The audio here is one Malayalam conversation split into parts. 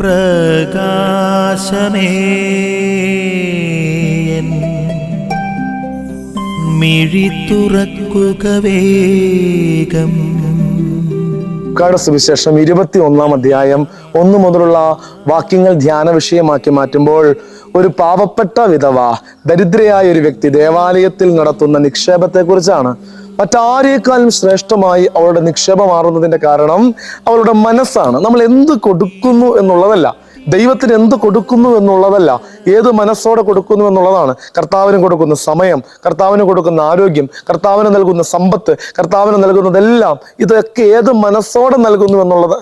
പ്രകാശമേ. എൻ മിഴി വേഗം. സുവിശേഷം ഇരുപത്തി ഒന്നാം അധ്യായം ഒന്നു മുതലുള്ള വാക്യങ്ങൾ ധ്യാന വിഷയമാക്കി മാറ്റുമ്പോൾ ഒരു പാവപ്പെട്ട വിധവ ദരിദ്രയായ ഒരു വ്യക്തി ദേവാലയത്തിൽ നടത്തുന്ന നിക്ഷേപത്തെ കുറിച്ചാണ് മറ്റാരേക്കാളും ശ്രേഷ്ഠമായി അവളുടെ നിക്ഷേപം മാറുന്നതിന്റെ കാരണം അവളുടെ മനസ്സാണ്. നമ്മൾ എന്ത് കൊടുക്കുന്നു എന്നുള്ളതല്ല. ദൈവത്തിന് എന്ത് കൊടുക്കുന്നു എന്നുള്ളതല്ല. ഏത് മനസ്സോടെ കൊടുക്കുന്നു എന്നുള്ളതാണ്. കർത്താവിന് കൊടുക്കുന്ന സമയം കർത്താവിന് കൊടുക്കുന്ന ആരോഗ്യം കർത്താവിന് നൽകുന്ന സമ്പത്ത് കർത്താവിന് നൽകുന്നതെല്ലാം ഇതൊക്കെ ഏത് മനസ്സോടെ നൽകുന്നു എന്നുള്ളത്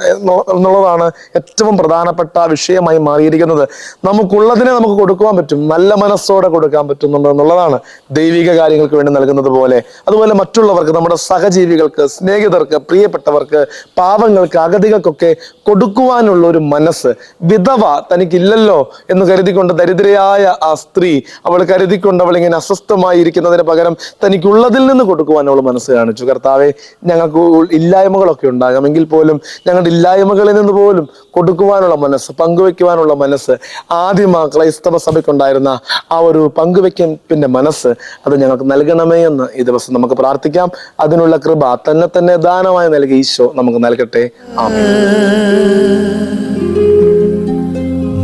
എന്നുള്ളതാണ് ഏറ്റവും പ്രധാനപ്പെട്ട വിഷയമായി മാറിയിരിക്കുന്നത്. നമുക്കുള്ളതിനെ നമുക്ക് കൊടുക്കുവാൻ പറ്റും നല്ല മനസ്സോടെ കൊടുക്കാൻ പറ്റുന്നുണ്ട് എന്നുള്ളതാണ് ദൈവിക കാര്യങ്ങൾക്ക് വേണ്ടി നൽകുന്നത് പോലെ. അതുപോലെ മറ്റുള്ളവർക്ക് നമ്മുടെ സഹജീവികൾക്ക് സ്നേഹിതർക്ക് പ്രിയപ്പെട്ടവർക്ക് പാവങ്ങൾക്ക് അഗതികൾക്കൊക്കെ കൊടുക്കുവാനുള്ള ഒരു മനസ്സ് വിധവ തനിക്കില്ലല്ലോ എന്ന് കരുതിക്കൊണ്ട് ദരിദ്രയായ ആ സ്ത്രീ അവൾ കരുതിക്കൊണ്ട് അവൾ ഇങ്ങനെ അസ്വസ്ഥമായി ഇരിക്കുന്നതിന് പകരം തനിക്കുള്ളതിൽ നിന്ന് കൊടുക്കുവാൻ അവൾ മനസ്സ് കാണിച്ചു. കർത്താവെ ഞങ്ങൾക്ക് ഇല്ലായ്മകളൊക്കെ ഉണ്ടാകാം. എങ്കിൽ പോലും ഞങ്ങളുടെ ഇല്ലായ്മകളിൽ നിന്ന് പോലും കൊടുക്കുവാനുള്ള മനസ്സ് പങ്കുവെക്കുവാനുള്ള മനസ്സ് ആദ്യം ആ ക്രൈസ്തവ സഭയ്ക്കുണ്ടായിരുന്ന ആ ഒരു പങ്കുവെക്കപ്പിന്റെ മനസ്സ് അത് ഞങ്ങൾക്ക് നൽകണമേ എന്ന് ഈ ദിവസം നമുക്ക് പ്രാർത്ഥിക്കാം. അതിനുള്ള കൃപ തന്നെ തന്നെ ദാനമായി നൽകി ഈശോ നമുക്ക് നൽകട്ടെ. ആമേൻ.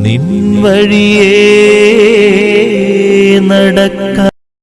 നിൻ വഴിയേ നടക്ക